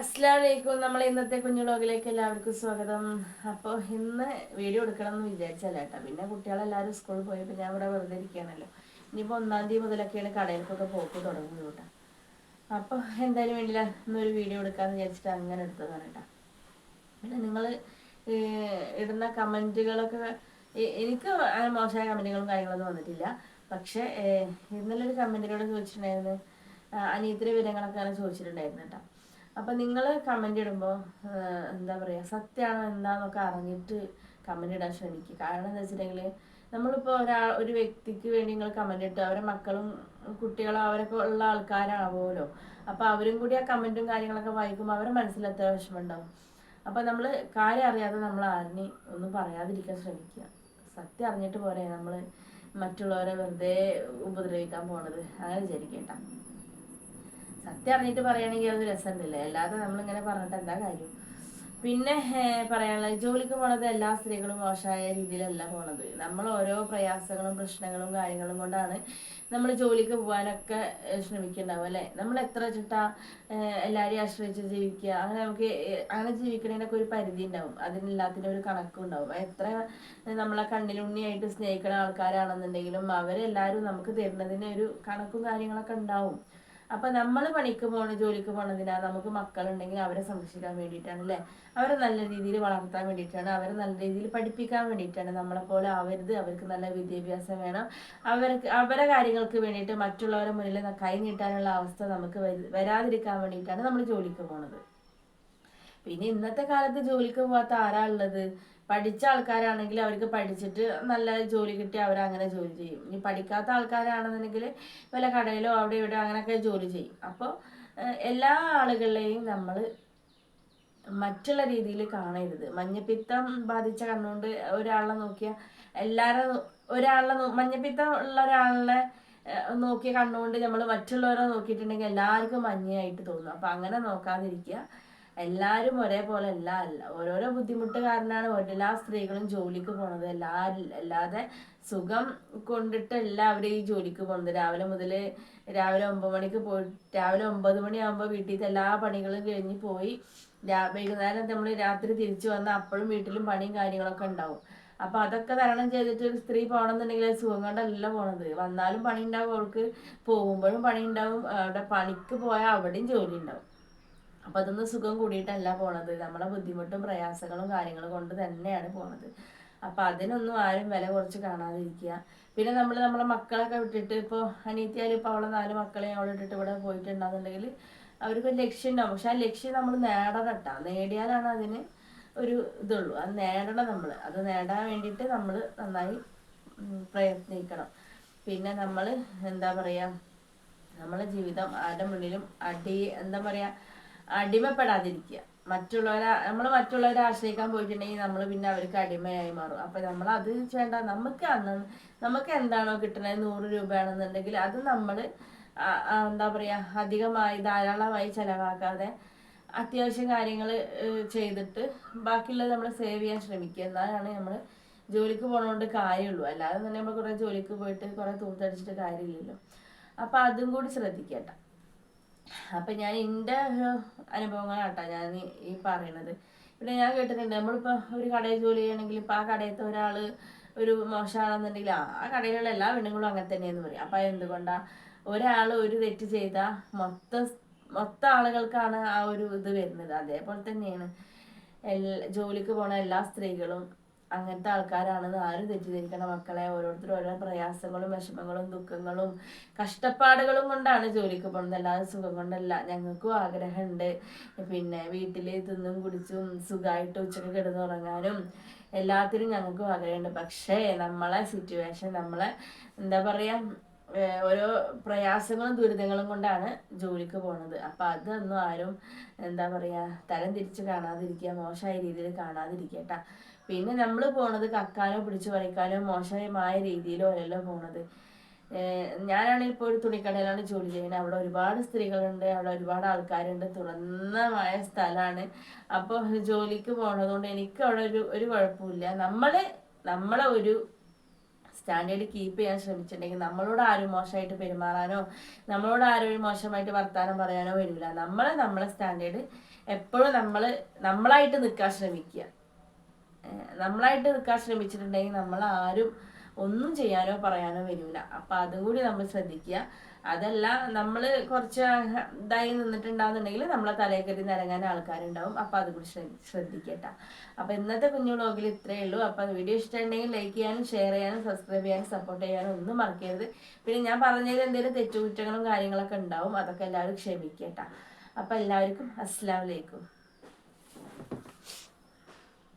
അസ്ലാം വലൈക്കും നമ്മളെ ഇന്നത്തെ കുഞ്ഞു ലോകിലേക്ക് എല്ലാവർക്കും സ്വാഗതം. അപ്പോൾ ഇന്ന് വീഡിയോ എടുക്കണം എന്ന് വിചാരിച്ചല്ല കേട്ടോ. പിന്നെ കുട്ടികളെല്ലാവരും സ്കൂളിൽ പോയപ്പോൾ ഞാൻ ഇവിടെ വെറുതെ ഇരിക്കുകയാണല്ലോ. ഇനിയിപ്പോൾ ഒന്നാം തീയതി മുതലൊക്കെയാണ് കടയിലേക്കൊക്കെ പോക്ക് തുടങ്ങുന്നത് കേട്ടോ. അപ്പോൾ എന്തായാലും വേണ്ടില്ല ഇന്നൊരു വീഡിയോ എടുക്കാമെന്ന് വിചാരിച്ചിട്ട് അങ്ങനെ എടുത്തതാണ് കേട്ടോ. പിന്നെ നിങ്ങൾ ഇടുന്ന കമന്റുകളൊക്കെ എനിക്ക് അങ്ങനെ മോശമായ കമന്റുകളും കാര്യങ്ങളൊന്നും വന്നിട്ടില്ല. പക്ഷേ ഇന്നലെ ഒരു കമന്റിനോട് ചോദിച്ചിട്ടുണ്ടായിരുന്നു. അനിയത്തിന്റെ വിവരങ്ങളൊക്കെ അങ്ങനെ ചോദിച്ചിട്ടുണ്ടായിരുന്നു കേട്ടോ. അപ്പം നിങ്ങൾ കമന്റ് ഇടുമ്പോൾ എന്താ പറയുക സത്യമാണോ എന്താണെന്നൊക്കെ അറിഞ്ഞിട്ട് കമന്റ് ഇടാൻ ശ്രമിക്കുക കാരണം എന്താ വെച്ചിട്ടുണ്ടെങ്കിൽ നമ്മളിപ്പോൾ ഒരാ ഒരു വ്യക്തിക്ക് വേണ്ടി നിങ്ങൾ കമന്റ് ഇട്ട് അവരെ മക്കളും കുട്ടികളും അവരൊക്കെ ഉള്ള ആൾക്കാരാവുമല്ലോ അപ്പോൾ അവരും കൂടി ആ കമന്റും കാര്യങ്ങളൊക്കെ വായിക്കുമ്പോൾ അവരെ മനസ്സിലെത്ര വിഷമമുണ്ടാവും അപ്പോൾ നമ്മൾ കാര്യം അറിയാതെ നമ്മൾ ആരിനെ ഒന്നും പറയാതിരിക്കാൻ ശ്രമിക്കുക സത്യം അറിഞ്ഞിട്ട് പോരെ നമ്മൾ മറ്റുള്ളവരെ വെറുതെ ഉപദ്രവിക്കാൻ പോണത്. അങ്ങനെ വിചാരിക്കേണ്ട സത്യം അറിഞ്ഞിട്ട് പറയുകയാണെങ്കിൽ അത് രസമുണ്ടല്ലേ? അല്ലാതെ നമ്മളിങ്ങനെ പറഞ്ഞിട്ട് എന്താ കാര്യം? പിന്നെ പറയാനുള്ളത് ജോലിക്ക് പോണത് എല്ലാ സ്ത്രീകളും മോശമായ രീതിയിലല്ല പോണത്. നമ്മൾ ഓരോ പ്രയാസങ്ങളും പ്രശ്നങ്ങളും കാര്യങ്ങളും കൊണ്ടാണ് നമ്മൾ ജോലിക്ക് പോകാനൊക്കെ ശ്രമിക്കുന്നുണ്ടാവും അല്ലേ? നമ്മൾ എത്ര ചിട്ടാ എല്ലാവരെയും ആശ്രയിച്ച് ജീവിക്കുക? അങ്ങനെ നമുക്ക് അങ്ങനെ ജീവിക്കണതിനൊക്കെ ഒരു പരിധി ഉണ്ടാവും. അതിനെല്ലാത്തിനും ഒരു കണക്കും ഉണ്ടാവും. എത്ര നമ്മളെ കണ്ണിലുണ്ണിയായിട്ട് സ്നേഹിക്കുന്ന ആൾക്കാരാണെന്നുണ്ടെങ്കിലും അവരെല്ലാവരും നമുക്ക് തരുന്നതിന് ഒരു കണക്കും കാര്യങ്ങളൊക്കെ ഉണ്ടാവും. അപ്പൊ നമ്മൾ പണിക്ക് പോണ ജോലിക്ക് പോണതിനാ നമുക്ക് മക്കളുണ്ടെങ്കിൽ അവരെ സംരക്ഷിക്കാൻ വേണ്ടിയിട്ടാണ് അല്ലേ അവരെ നല്ല രീതിയിൽ വളർത്താൻ വേണ്ടിയിട്ടാണ് അവരെ നല്ല രീതിയിൽ പഠിപ്പിക്കാൻ വേണ്ടിയിട്ടാണ് നമ്മളെ പോലെ ആവരുത്. അവർക്ക് നല്ല വിദ്യാഭ്യാസം വേണം. അവർക്ക് അവരെ കാര്യങ്ങൾക്ക് വേണ്ടിയിട്ട് മറ്റുള്ളവരെ മുന്നിൽ കൈ നീട്ടാനുള്ള അവസ്ഥ നമുക്ക് വരാതിരിക്കാൻ വേണ്ടിയിട്ടാണ് നമ്മൾ ജോലിക്ക് പോണത്. പിന്നെ ഇന്നത്തെ കാലത്ത് ജോലിക്ക് പോകാത്ത ആരാ ഉള്ളത്? പഠിച്ച ആൾക്കാരാണെങ്കിൽ അവർക്ക് പഠിച്ചിട്ട് നല്ല ജോലി കിട്ടി അവർ അങ്ങനെ ജോലി ചെയ്യും. ഇനി പഠിക്കാത്ത ആൾക്കാരാണെന്നുണ്ടെങ്കിൽ വല്ല കടയിലോ അവിടെ ഇവിടെ അങ്ങനെയൊക്കെ ജോലി ചെയ്യും. അപ്പോൾ എല്ലാ ആളുകളെയും നമ്മൾ മറ്റുള്ള രീതിയിൽ കാണരുത്. മഞ്ഞപ്പിത്തം ബാധിച്ച കണ്ണുകൊണ്ട് ഒരാളെ നോക്കിയ എല്ലാവരും ഒരാളെ മഞ്ഞപ്പിത്തം ഉള്ള ഒരാളെ നോക്കിയ കണ്ണുകൊണ്ട് നമ്മൾ മറ്റുള്ളവരെ നോക്കിയിട്ടുണ്ടെങ്കിൽ എല്ലാവർക്കും മഞ്ഞയായിട്ട് തോന്നും. അപ്പം അങ്ങനെ നോക്കാതിരിക്കുക. എല്ലാവരും ഒരേപോലെ അല്ല ഓരോരോ ബുദ്ധിമുട്ട് കാരണമാണ് എല്ലാ സ്ത്രീകളും ജോലിക്ക് പോണത്. എല്ലാ അല്ലാതെ സുഖം കൊണ്ടിട്ട് എല്ലാവരും ഈ ജോലിക്ക് പോകുന്നത് രാവിലെ മുതൽ രാവിലെ ഒമ്പത് മണിക്ക് പോയി രാവിലെ ഒമ്പത് മണിയാകുമ്പോൾ വീട്ടിലത്തെ എല്ലാ പണികളും കഴിഞ്ഞ് പോയി വൈകുന്നേരം നമ്മൾ രാത്രി തിരിച്ചു വന്നാൽ അപ്പോഴും വീട്ടിലും പണിയും കാര്യങ്ങളൊക്കെ ഉണ്ടാവും. അപ്പൊ അതൊക്കെ തരണം ചെയ്തിട്ട് ഒരു സ്ത്രീ പോകണമെന്നുണ്ടെങ്കിൽ സുഖം കൊണ്ടല്ല പോണത്. വന്നാലും പണി ഉണ്ടാവും അവൾക്ക് പോകുമ്പോഴും പണി ഉണ്ടാവും അവിടെ പണിക്ക് പോയാൽ അവിടെയും ജോലി ഉണ്ടാവും. അപ്പൊ അതൊന്നും സുഖം കൂടിയിട്ടല്ല പോണത്. നമ്മളെ ബുദ്ധിമുട്ടും പ്രയാസങ്ങളും കാര്യങ്ങളും കൊണ്ട് തന്നെയാണ് പോണത്. അപ്പൊ അതിനൊന്നും ആരും വില കുറച്ച് കാണാതിരിക്കുക. പിന്നെ നമ്മൾ നമ്മളെ മക്കളൊക്കെ വിട്ടിട്ട് ഇപ്പോൾ അനീത്തിയാലും ഇപ്പോൾ അവളെ നാല് മക്കളെ അവളെ ഇട്ടിട്ട് ഇവിടെ പോയിട്ടുണ്ടാകുന്നുണ്ടെങ്കിൽ അവർക്ക് ലക്ഷ്യം ഉണ്ടാവും പക്ഷെ ആ ലക്ഷ്യം നമ്മൾ നേടണം നേടിയാലാണ് അതിന് ഒരു ഇതുള്ളൂ. അത് നേടണം നമ്മൾ അത് നേടാൻ വേണ്ടിയിട്ട് നമ്മൾ നന്നായി പ്രയത്നിക്കണം. പിന്നെ നമ്മൾ എന്താ പറയുക നമ്മളെ ജീവിതം ആരുടെ മുന്നിലും അടി എന്താ പറയാ? അടിമപ്പെടാതിരിക്കുക. മറ്റുള്ളവരെ നമ്മൾ മറ്റുള്ളവരെ ആശ്രയിക്കാൻ പോയിട്ടുണ്ടെങ്കിൽ നമ്മൾ പിന്നെ അവർക്ക് അടിമയായി മാറും. അപ്പൊ നമ്മൾ അത് വേണ്ട നമുക്ക് അന്ന് നമുക്ക് എന്താണോ കിട്ടുന്നത് നൂറ് രൂപയാണെന്നുണ്ടെങ്കിൽ അത് നമ്മൾ എന്താ പറയാ അധികമായി ധാരാളമായി ചെലവാക്കാതെ അത്യാവശ്യം കാര്യങ്ങൾ ചെയ്തിട്ട് ബാക്കിയുള്ളത് നമ്മൾ സേവ് ചെയ്യാൻ ശ്രമിക്കുക. എന്നാലാണ് നമ്മൾ ജോലിക്ക് പോണോണ്ട് കാര്യമുള്ളൂ അല്ലാതെ തന്നെ നമ്മൾ കുറെ ജോലിക്ക് പോയിട്ട് കുറെ തൂത്തടിച്ചിട്ട് കാര്യമില്ലല്ലോ. അപ്പൊ അതും കൂടി ശ്രദ്ധിക്കട്ടെ അപ്പൊ ഞാൻ എന്റെ ഒരു ഞാൻ ഈ- പറയണത്. പിന്നെ ഞാൻ കേട്ടിട്ടുണ്ട് നമ്മളിപ്പോ ഒരു കടയിൽ ജോലി ചെയ്യണമെങ്കിൽ ഇപ്പൊ ആ കടയത്തെ ഒരാൾ ഒരു മോശമാണെന്നുണ്ടെങ്കിൽ ആ കടയിലുള്ള എല്ലാ പെണ്ണുങ്ങളും അങ്ങനെ തന്നെയെന്ന് പറയും. അപ്പൊ എന്തുകൊണ്ടാ ഒരാൾ ഒരു തെറ്റ് ചെയ്താൽ മൊത്തം മൊത്തം ആളുകൾക്കാണ് ആ ഒരു ഇത് വരുന്നത്. അതേപോലെ തന്നെയാണ് എല്ലാ ജോലിക്ക് പോണ എല്ലാ സ്ത്രീകളും അങ്ങനത്തെ ആൾക്കാരാണെന്ന് ആരും തെറ്റിദ്ധരിക്കണ മക്കളെ ഓരോരുത്തരും ഓരോ പ്രയാസങ്ങളും വിഷമങ്ങളും ദുഃഖങ്ങളും കഷ്ടപ്പാടുകളും കൊണ്ടാണ് ജോലിക്ക് പോകുന്നത്. അല്ലാതെ സുഖം കൊണ്ടല്ല. ഞങ്ങൾക്കും ആഗ്രഹമുണ്ട്. പിന്നെ വീട്ടിൽ തിന്നും കുടിച്ചും സുഖമായിട്ട് ഉച്ചയ്ക്ക് കിടന്നുറങ്ങാനും എല്ലാത്തിനും ഞങ്ങൾക്കും ആഗ്രഹമുണ്ട്. പക്ഷേ നമ്മളെ സിറ്റുവേഷൻ നമ്മളെ എന്താ പറയാ ഏഹ് ഓരോ പ്രയാസങ്ങളും ദുരിതങ്ങളും കൊണ്ടാണ് ജോലിക്ക് പോണത്. അപ്പൊ അതൊന്നും ആരും എന്താ പറയാ തരം തിരിച്ച് കാണാതിരിക്കുക മോശമായ രീതിയിൽ കാണാതിരിക്കട്ട പിന്നെ നമ്മൾ പോണത് കക്കാനോ പിടിച്ചു പറിക്കാനോ മോശമായ രീതിയിലോ അല്ലല്ലോ പോണത്. ഞാനാണെങ്കിൽ ഇപ്പോൾ ഒരു തുണിക്കടയിലാണ് ജോലി ചെയ്യുന്നത്. അവിടെ ഒരുപാട് സ്ത്രീകളുണ്ട് അവിടെ ഒരുപാട് ആൾക്കാരുണ്ട്. തുറന്നമായ സ്ഥലമാണ്. അപ്പോൾ ജോലിക്ക് പോണതുകൊണ്ട് എനിക്ക് അവിടെ ഒരു ഒരു കുഴപ്പമില്ല. നമ്മൾ നമ്മളെ ഒരു സ്റ്റാൻഡേർഡ് കീപ്പ് ചെയ്യാൻ ശ്രമിച്ചിട്ടുണ്ടെങ്കിൽ നമ്മളോട് ആരും മോശമായിട്ട് പെരുമാറാനോ നമ്മളോട് ആരും മോശമായിട്ട് വർത്താനം പറയാനോ വരില്ല. നമ്മൾ നമ്മളെ സ്റ്റാൻഡേർഡ് എപ്പോഴും നമ്മൾ നമ്മളായിട്ട് നിൽക്കാൻ ശ്രമിക്കുക. നമ്മളായിട്ട് നിൽക്കാൻ ശ്രമിച്ചിട്ടുണ്ടെങ്കിൽ നമ്മൾ ആരും ഒന്നും ചെയ്യാനോ പറയാനോ വരില്ല. അപ്പം അതും കൂടി നമ്മൾ ശ്രദ്ധിക്കുക. അതല്ല നമ്മൾ കുറച്ച് ഇതായി നിന്നിട്ടുണ്ടാകുന്നുണ്ടെങ്കിൽ നമ്മളെ തലയെ കയറി നിരങ്ങാൻ ആൾക്കാരുണ്ടാവും. അപ്പോൾ അതും കൂടി ശ്രദ്ധിക്കട്ട ശ്രദ്ധിക്കട്ടെ. അപ്പം ഇന്നത്തെ കുഞ്ഞു വ്ളോഗിൽ ഇത്രയേ ഉള്ളൂ. അപ്പോൾ വീഡിയോ ഇഷ്ടമുണ്ടെങ്കിൽ ലൈക്ക് ചെയ്യാനും ഷെയർ ചെയ്യാനും സബ്സ്ക്രൈബ് ചെയ്യാനും സപ്പോർട്ട് ചെയ്യാനും ഒന്നും മറക്കരുത്. പിന്നെ ഞാൻ പറഞ്ഞതിൽ എന്തെങ്കിലും തെറ്റുകുറ്റങ്ങളും കാര്യങ്ങളൊക്കെ ഉണ്ടാവും അതൊക്കെ എല്ലാവരും ക്ഷമിക്കട്ടെ. അപ്പോൾ എല്ലാവർക്കും അസ്സാം വലൈക്കും